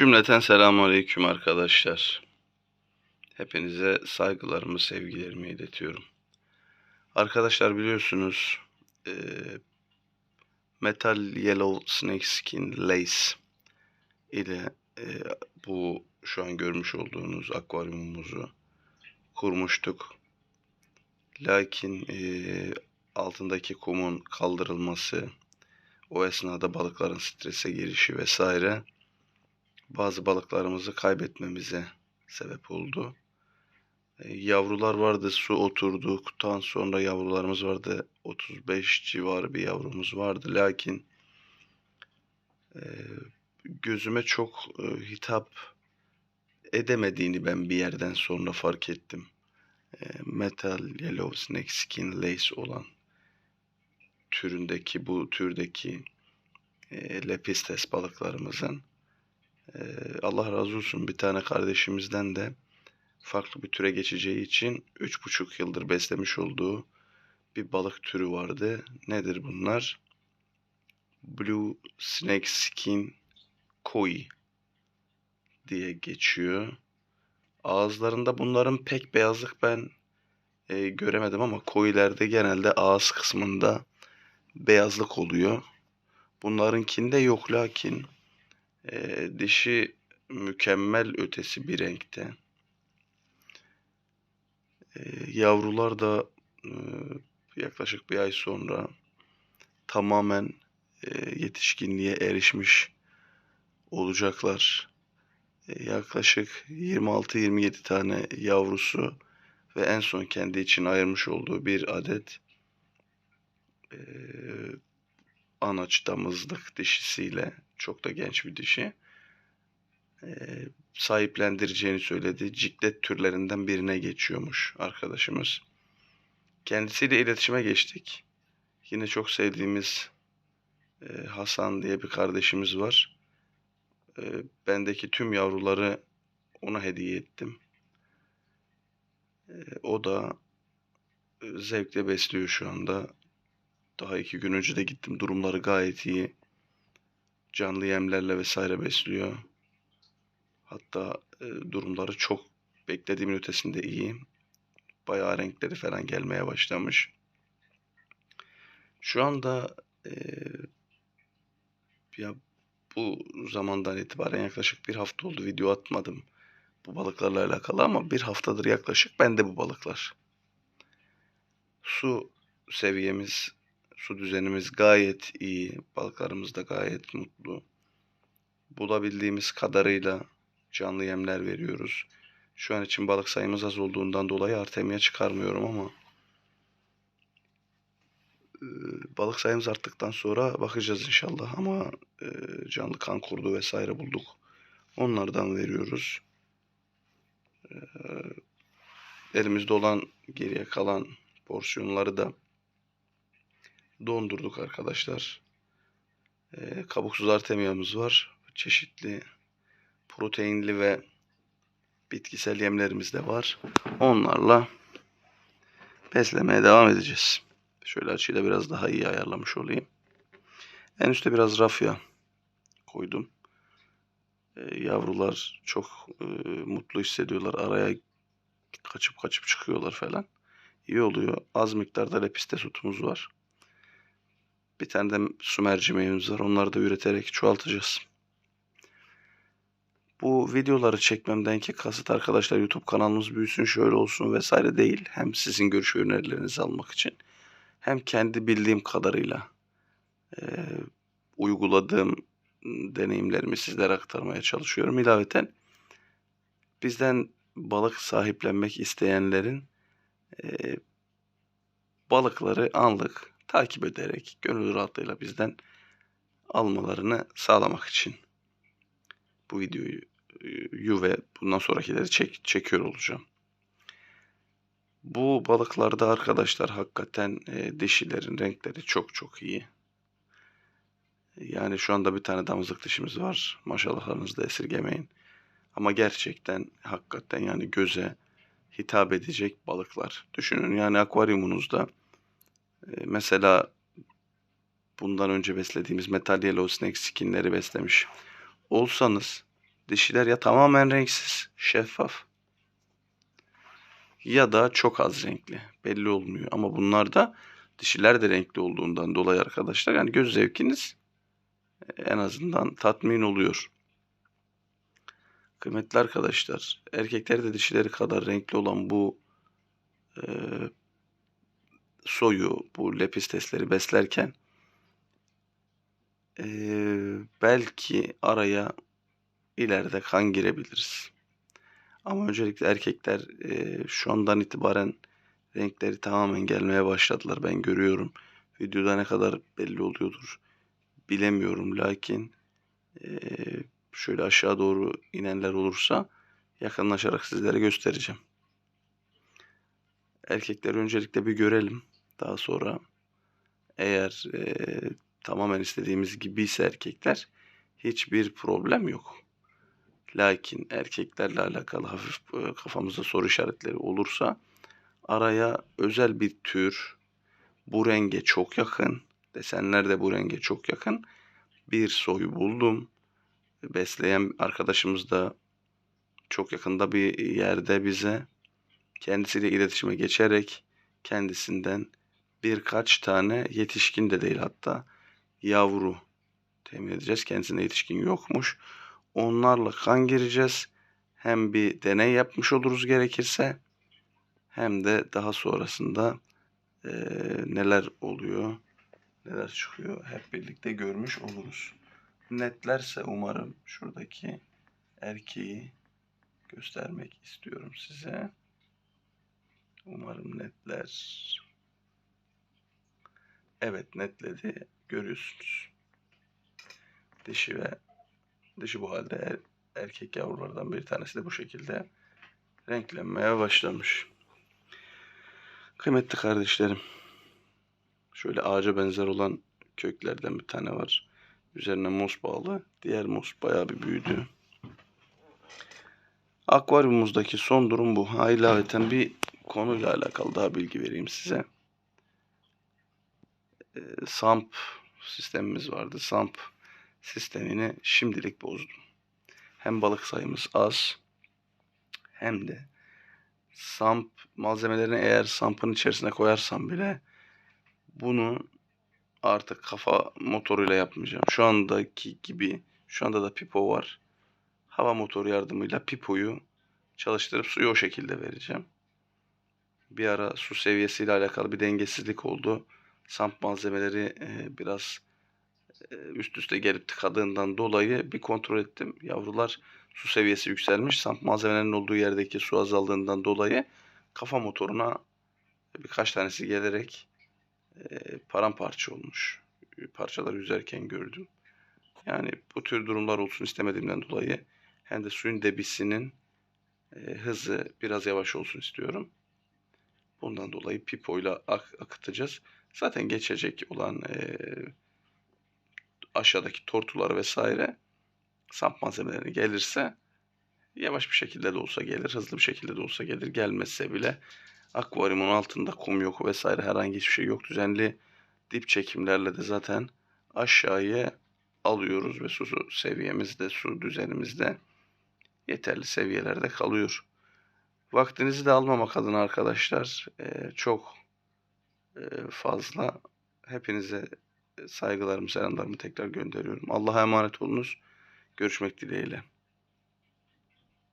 Cümleten selamun aleyküm arkadaşlar. Hepinize saygılarımı, sevgilerimi iletiyorum. Arkadaşlar biliyorsunuz eee, Metal Yellow Snake Skin Lace ile eee, bu şu an görmüş olduğunuz akvaryumumuzu kurmuştuk. Lakin eee, altındaki kumun kaldırılması, o esnada balıkların strese girişi vesaire bazı balıklarımızı kaybetmemize sebep oldu. E, Yavrular vardı, su oturduktan sonra yavrularımız vardı. 35 civarı bir yavrumuz vardı. Lakin e, gözüme çok e, hitap edemediğini ben bir yerden sonra fark ettim. Metal Yellow Snake Skin Lace olan türündeki bu türdeki Lepistes balıklarımızın Allah razı olsun bir tane kardeşimizden de farklı bir türe geçeceği için 3,5 yıldır beslemiş olduğu bir balık türü vardı. Nedir bunlar? Blue Snake Skin Koi diye geçiyor. Ağızlarında bunların pek beyazlık ben e, göremedim ama koilerde genelde ağız kısmında beyazlık oluyor. Bunlarınkinde yok lakin e, dişi mükemmel ötesi bir renkte. E, yavrular da e, yaklaşık bir ay sonra tamamen e, yetişkinliğe erişmiş olacaklar. E, yaklaşık 26-27 tane yavrusu ve en son kendi için ayırmış olduğu bir adet e, anaç damızlık dişisiyle çok da genç bir dişi e, sahiplendireceğini söyledi. Ciklet türlerinden birine geçiyormuş arkadaşımız. Kendisiyle iletişime geçtik. Yine çok sevdiğimiz e, Hasan diye bir kardeşimiz var. E, bendeki tüm yavruları ona hediye ettim. E, o da e, zevkle besliyor şu anda. Daha iki gün önce de gittim. Durumları gayet iyi. Canlı yemlerle vesaire besliyor. Hatta e, durumları çok beklediğimin ötesinde iyi. Bayağı renkleri falan gelmeye başlamış. Şu anda e, ya bu zamandan itibaren yaklaşık bir hafta oldu video atmadım bu balıklarla alakalı ama bir haftadır yaklaşık bende bu balıklar. Su seviyemiz Su düzenimiz gayet iyi. Balıklarımız da gayet mutlu. Bulabildiğimiz kadarıyla canlı yemler veriyoruz. Şu an için balık sayımız az olduğundan dolayı artemaya çıkarmıyorum ama e, balık sayımız arttıktan sonra bakacağız inşallah ama e, canlı kan kurdu vesaire bulduk. Onlardan veriyoruz. E, elimizde olan geriye kalan porsiyonları da dondurduk arkadaşlar. E, kabuksuz artemiyamız var. Çeşitli proteinli ve bitkisel yemlerimiz de var. Onlarla beslemeye devam edeceğiz. Şöyle açıyla biraz daha iyi ayarlamış olayım. En üstte biraz rafya koydum. E, yavrular çok e, mutlu hissediyorlar. Araya kaçıp kaçıp çıkıyorlar falan. İyi oluyor. Az miktarda lepistes otumuz var. Bir tane de su mercimeğimiz var. Onları da üreterek çoğaltacağız. Bu videoları çekmemden ki kasıt arkadaşlar YouTube kanalımız büyüsün şöyle olsun vesaire değil. Hem sizin görüş önerilerinizi almak için hem kendi bildiğim kadarıyla e, uyguladığım deneyimlerimi sizlere aktarmaya çalışıyorum. İlaveten bizden balık sahiplenmek isteyenlerin e, balıkları anlık takip ederek gönül rahatlığıyla bizden almalarını sağlamak için bu videoyu yu ve bundan sonrakileri çek, çekiyor olacağım. Bu balıklarda arkadaşlar hakikaten e, dişilerin renkleri çok çok iyi. Yani şu anda bir tane damızlık dişimiz var. Maşallahlarınızı da esirgemeyin. Ama gerçekten hakikaten yani göze hitap edecek balıklar. Düşünün yani akvaryumunuzda mesela bundan önce beslediğimiz Metal Yellow Snake skinleri beslemiş olsanız Dişiler ya tamamen renksiz, şeffaf ya da çok az renkli. Belli olmuyor. Ama bunlarda dişiler de renkli olduğundan dolayı arkadaşlar yani göz zevkiniz e, en azından tatmin oluyor. Kıymetli arkadaşlar, erkekleri de dişileri kadar renkli olan bu e, soyu, bu lepistesleri beslerken e, belki araya ileride kan girebiliriz. Ama öncelikle erkekler e, şu andan itibaren renkleri tamamen gelmeye başladılar. Ben görüyorum. Videoda ne kadar belli oluyordur bilemiyorum. Lakin e, şöyle aşağı doğru inenler olursa yakınlaşarak sizlere göstereceğim. Erkekleri öncelikle bir görelim. Daha sonra eğer e, tamamen istediğimiz gibi ise erkekler hiçbir problem yok. Lakin erkeklerle alakalı hafif e, kafamızda soru işaretleri olursa araya özel bir tür bu renge çok yakın desenler de bu renge çok yakın bir soyu buldum. Besleyen arkadaşımız da çok yakında bir yerde bize kendisiyle iletişime geçerek kendisinden birkaç tane yetişkin de değil hatta yavru temin edeceğiz. Kendisine yetişkin yokmuş. Onlarla kan gireceğiz. Hem bir deney yapmış oluruz gerekirse hem de daha sonrasında e, neler oluyor, neler çıkıyor hep birlikte görmüş oluruz. Netlerse umarım şuradaki erkeği göstermek istiyorum size. Umarım netler. Evet netledi. Görüyorsunuz. Dişi ve dişi bu halde er, erkek yavrulardan bir tanesi de bu şekilde renklenmeye başlamış. Kıymetli kardeşlerim. Şöyle ağaca benzer olan köklerden bir tane var. Üzerine mos bağlı. Diğer mos bayağı bir büyüdü. Akvaryumumuzdaki son durum bu. İlaveten bir konuyla alakalı daha bilgi vereyim size. SAMP sistemimiz vardı. SAMP sistemini şimdilik bozdum. Hem balık sayımız az hem de SAMP malzemelerini eğer SAMP'ın içerisine koyarsam bile bunu artık kafa motoruyla yapmayacağım. Şu andaki gibi şu anda da pipo var. Hava motoru yardımıyla pipoyu çalıştırıp suyu o şekilde vereceğim. Bir ara su seviyesiyle alakalı bir dengesizlik oldu. Samp malzemeleri e, biraz üst üste gelip tıkadığından dolayı bir kontrol ettim. Yavrular su seviyesi yükselmiş. Samp malzemelerinin olduğu yerdeki su azaldığından dolayı kafa motoruna birkaç tanesi gelerek e, paramparça olmuş. Parçalar yüzerken gördüm. Yani bu tür durumlar olsun istemediğimden dolayı hem de suyun debisinin e, hızı biraz yavaş olsun istiyorum. Bundan dolayı pipoyla ak akıtacağız. Zaten geçecek olan e, aşağıdaki tortular vesaire samp malzemeleri gelirse yavaş bir şekilde de olsa gelir, hızlı bir şekilde de olsa gelir. Gelmezse bile akvaryumun altında kum yok vesaire herhangi hiçbir şey yok. Düzenli dip çekimlerle de zaten aşağıya alıyoruz ve su seviyemizde, su düzenimizde yeterli seviyelerde kalıyor. Vaktinizi de almamak adına arkadaşlar e, çok fazla hepinize saygılarımı, selamlarımı tekrar gönderiyorum. Allah'a emanet olunuz. Görüşmek dileğiyle.